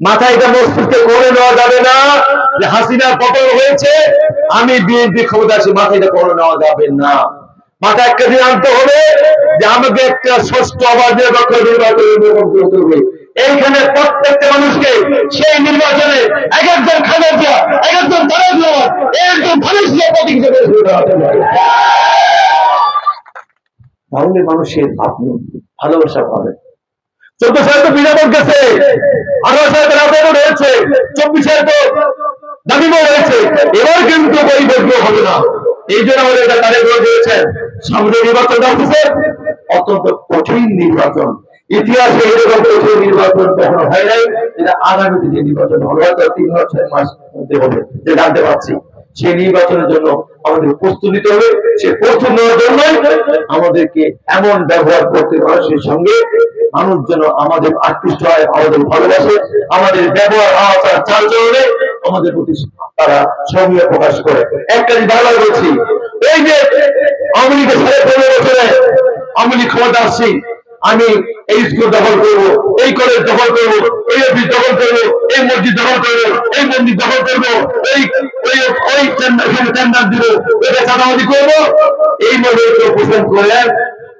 মাথায় এটা মস্তিষ্কে করে নেওয়া যাবে না যে হাসিনা পতন হয়েছে, আমি বিএনপি ক্ষমতা আছি মাথায় এটা করে নেওয়া যাবে না। মাথায় একটা দিন আনতে হবে যে আমাকে একটা ষষ্ঠ আবার নির্বাচন নির্বাচন করতে হবে। এইখানে প্রত্যেকটা মানুষকে সেই নির্বাচনে এক একজন খালেদা এক একজন। তাহলে মানুষের আপনি ভালোবাসা পাবেন চোদ্দ সালে তো বিনামূল গেছে। আঠারো সালে তো রাজনীতি রয়েছে চব্বিশ সালে তো দাবিমও রয়েছে এবার কিন্তু ওই বৈধ হবে না। এই জন্য আমাদের এটা দিয়েছেন সামনে অত্যন্ত কঠিন নির্বাচন। ইতিহাসে এরকম কঠিন নির্বাচন কখনো হয় নাই। এটা নির্বাচন হবে। হয়তো তিন ছয় মাস মধ্যে হবে। যে জানতে পারছি। সেই নির্বাচনের জন্য আমাদের প্রস্তুত নিতে হবে সে প্রস্তুত নেওয়ার জন্য আমাদেরকে এমন ব্যবহার করতে মানুষের সঙ্গে মানুষ যেন আমাদের আকৃষ্ট হয়, আমাদের ভালোবাসে, আমাদের ব্যবহার আচার চালচলনে আমাদের প্রতি তারা সমীহ প্রকাশ করে। একটা বারবার বলছি, এই যে আওয়ামী লীগের সাড়ে পনেরো বছরে আওয়ামী ক্ষমতা আসছি আমি এই স্কুল দখল করব, এই কলেজ দখল করব, এই অফিস দখল করব, এই মসজিদ দখল করব, এই মন্দির দখল করব, এই ওই ওই টেন্ডার দিব, এটা চাঁদাবাদি করব। এই কেউ পোষণ করে,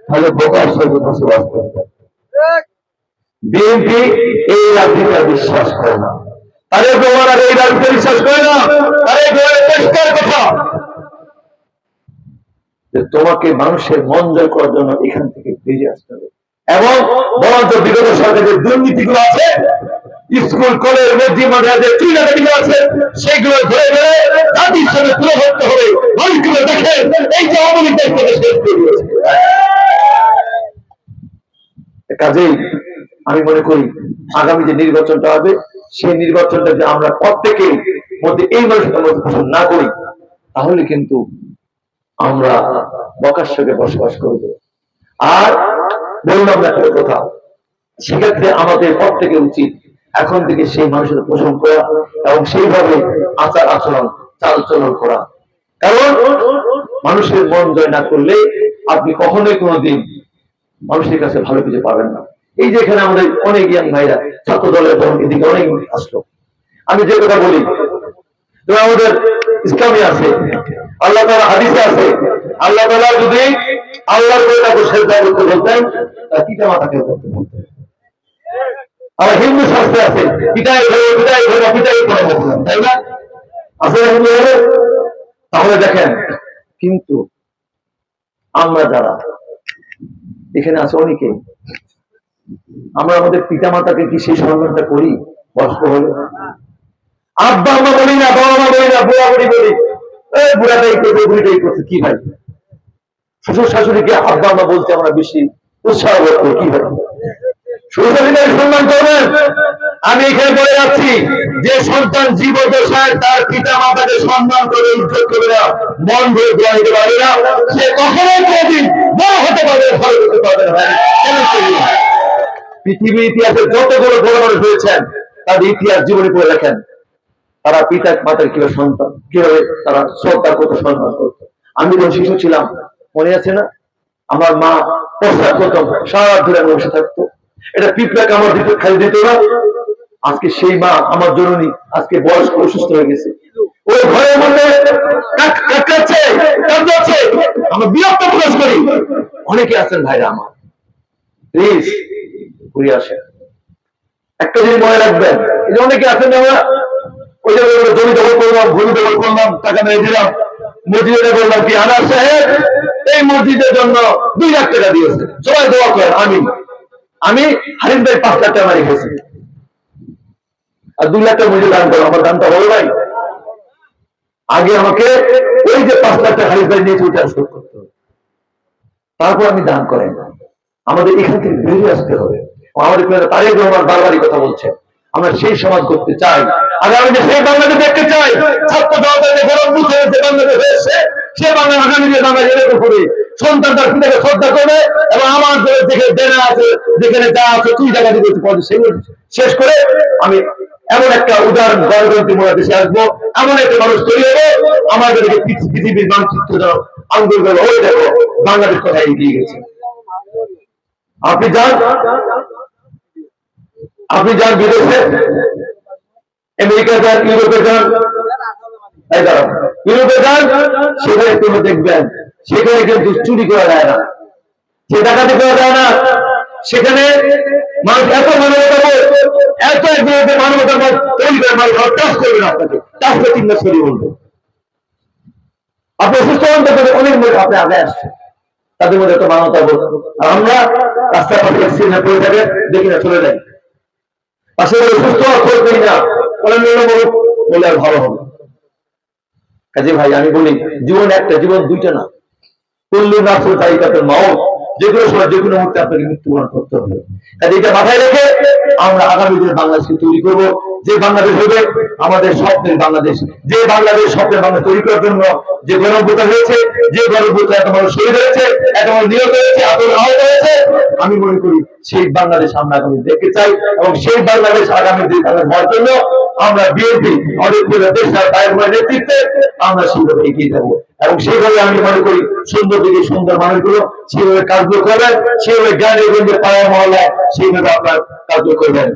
তাহলে বোকার সঙ্গে বসবাস করবে বিএনপি এই রাজনীতিটা বিশ্বাস করে না। আরে তোমার আর এই রাজনীতি বিশ্বাস করে না? আরে প্রমাণের পরিষ্কার কথা। তোমাকে মানুষের মন জয় করার জন্য এখান থেকে বেরিয়ে আসতে হবে। এবং বরঞ্চ বিগত সরকারের দুর্নীতিগুলো আছে, স্কুল, কলেজ মসজিদ মাদ্রাসে ক্রীড়াগুলো আছে, সেগুলো ধরে ধরে জাতির সঙ্গে তুলে ধরতে হবে। মানুষগুলো দেখে এই যে আওয়ামী শেষ কাজেই আমি মনে করি, আগামী যে নির্বাচনটা হবে, সেই নির্বাচনটা যে আমরা প্রত্যেকের মধ্যে এই মানুষের মধ্যে পছন্দ না করি, তাহলে কিন্তু আমরা সঙ্গে বসবাস করব। আর বললাম না একটা কথা। সেক্ষেত্রে আমাদের প্রত্যেকের উচিত এখন থেকে সেই মানুষের পোষণ করা এবং সেইভাবে আচার আচরণ চাল চলন করা। কারণ মানুষের মন জয় না করলে আপনি কখনোই কোনোদিন মানুষের কাছে ভালো কিছু পাবেন না। এই যে এখানে আমাদের অনেক ইয়াং ভাইরা, ছাত্র দলের এদিকে অনেক আসলো। আমি যে কথা বলি আমাদের ইসলামী আছে, আল্লাহ তালা হাদিসে আছে, আল্লাহ তালা যদি আল্লাহর করে তাকে সেজদা করতে বলতেন তার পিতা করতে আবার হিন্দু শাস্ত্রে আছে তাই না? না হিন্দু ধর্মে? তাহলে দেখেন, কিন্তু আমরা যারা, এখানে আছে অনেকে, আমরা আমাদের পিতা মাতাকে কি সেই সম্মানটা করি? বয়স্ক হলে? আব্বা, আম্মা বলি না, বাবা, মা বলি না, বুড়া বুড়ি বলি। এই বুড়াটাই করছে বুড়িটাই করছে, কি ভাই? শ্বশুর শাশুড়িকে আব্বা, আম্মা বলতে আমরা বেশি করি আমি এখানে বলে যাচ্ছি, যে সন্তান জীবদশায় তার পিতা মাতাকে সম্মান করে ইজ্জত করে না, মন ভরে দোয়া দিতে পারবে না, সে কখনোই কোনদিন বড় হতে পারবে ভালো হতে পারবে না করি? পৃথিবীর ইতিহাসে যতগুলো বড় মানুষ হয়েছেন তাদের ইতিহাস জীবনে পড়ে লেখেন। তারা পিতা মাতার কীভাবে সন্তান, কীভাবে তারা শ্রদ্ধা করতো সম্মান করতো। আমি যখন শিশু ছিলাম, মনে আছে না? আমার মা প্রস্তাব করতাম সারা ধরে আমি বসে থাকতো। এটা পিঁপড়াকে আমার দিতে খালি দিত না। আজকে সেই মা আমার জননী, আজকে বয়স্ক, অসুস্থ হয়ে গেছে। ওই ঘরের মধ্যে। আমরা বিরক্ত প্রকাশ করি। অনেকে আছেন ভাইরা আমার। প্লিজ, ঘুরে আসেন। একটা জিনিস মনে রাখবেন, এই যে অনেকে আছেন আমরা ওই যে জমি দখল করলাম, ভূমি দখল করলাম, টাকা মেরে দিলাম। মসজিদে বললাম কি, আনার সাহেব, এই মসজিদের জন্য দুই লাখ টাকা দিয়েছে। সবাই দোয়া করেন আমি আমি হারিম ভাই পাঁচ লাখ টাকা মারি গেছি আর দুই লাখ টাকা মসজিদ দান করো আমার দানটা হবে ভাই আগে আমাকে ওই যে পাঁচ লাখ টাকা হারিম ভাই নিয়েছে ওইটা শোধ তারপর আমি দান করেন আমাদের এখান থেকে বেরিয়ে আসতে হবে। আমাদের তারেক রহমান বারবারই কথা বলছেন আমরা সেই সমাজ করতে চাই। আগামী যে সেই দেখতে চাই ছাত্র গৌরবভূত হয়েছে বাংলাদেশ হয়েছে, সে বাংলা আগামী সন্তান তার পিতাকে শ্রদ্ধা করবে এবং আমার দেনা আছে, যেখানে যা আছে, তুই টাকা দিতে পারবে। সেগুলো শেষ করে আমি এমন একটা উদাহরণ, গণতন্ত্রী মোড়া দেশে আসব। এমন একটা মানুষ তৈরি হবে আমাদেরকে পৃথিবীর মানচিত্র আঙ্গুল করে ওই দেখো বাংলাদেশ কোথায় এগিয়ে গেছে। আপনি যান। আপনি যান বিদেশে। আমেরিকা যান ইউরোপে যান ইউরোপে যান সেখানে তুমি দেখবেন সেখানে কিন্তু চুরি করা যায় না। সে ডাকাতি করা যায় না, সেখানে মানুষ এত মানবতা এত বিরুদ্ধে মানবতা তৈরি করে মানুষ টাচ করবে না আপনাকে। টাচ করে তিন মাস সরিয়ে বলবে। আপনি অসুস্থ হন, তাদের অনেক লোক আপনি আগে আসছে তাদের মধ্যে একটা মানবতা বোধ। আর আমরা রাস্তার পাশে অ্যাক্সিডেন্ট পড়ে থাকে, দেখি না, চলে যাই। আসলে সুস্থ খোঁজ নেই না। অন্যান্য বলুক বলে আর ভালো হবে কাজে ভাই, আমি বলি, জীবন একটা, জীবন দুইটা না। কুল্লু নাফসুল তাদের মাও যে কোনো সময়, যে কোনো মুহূর্তে আপনাকে মৃত্যুবরণ করতে হবে। কাজে এটা মাথায় রেখে আমরা আগামী দিনে বাংলাদেশকে তৈরি করব। যে বাংলাদেশ হবে, আমাদের স্বপ্নের বাংলাদেশ। যে বাংলাদেশ স্বপ্নের বাংলাদেশ তৈরি করার জন্য যে গণভূতা হয়েছে, যে গণভূতা এত মানুষ শহীদ হয়েছে, এত মানুষ নিহত হয়েছে আতঙ্ক আহত হয়েছে, আমি মনে করি সেই বাংলাদেশ আমরা আগামী দেখতে চাই এবং সেই বাংলাদেশ আগামী দিন হওয়ার জন্য আমরা বিএনপি, অনেক দেশ নেতৃত্বে আমরা সেইভাবে এগিয়ে যাব। এবং সেইভাবে আমি মনে করি সুন্দর দিকে সুন্দর মানুষগুলো সেইভাবে কার্য করবেন, সেইভাবে জ্ঞানের গঞ্জে পাড়া মহল্লায় সেইভাবে আপনার কার্য করবেন।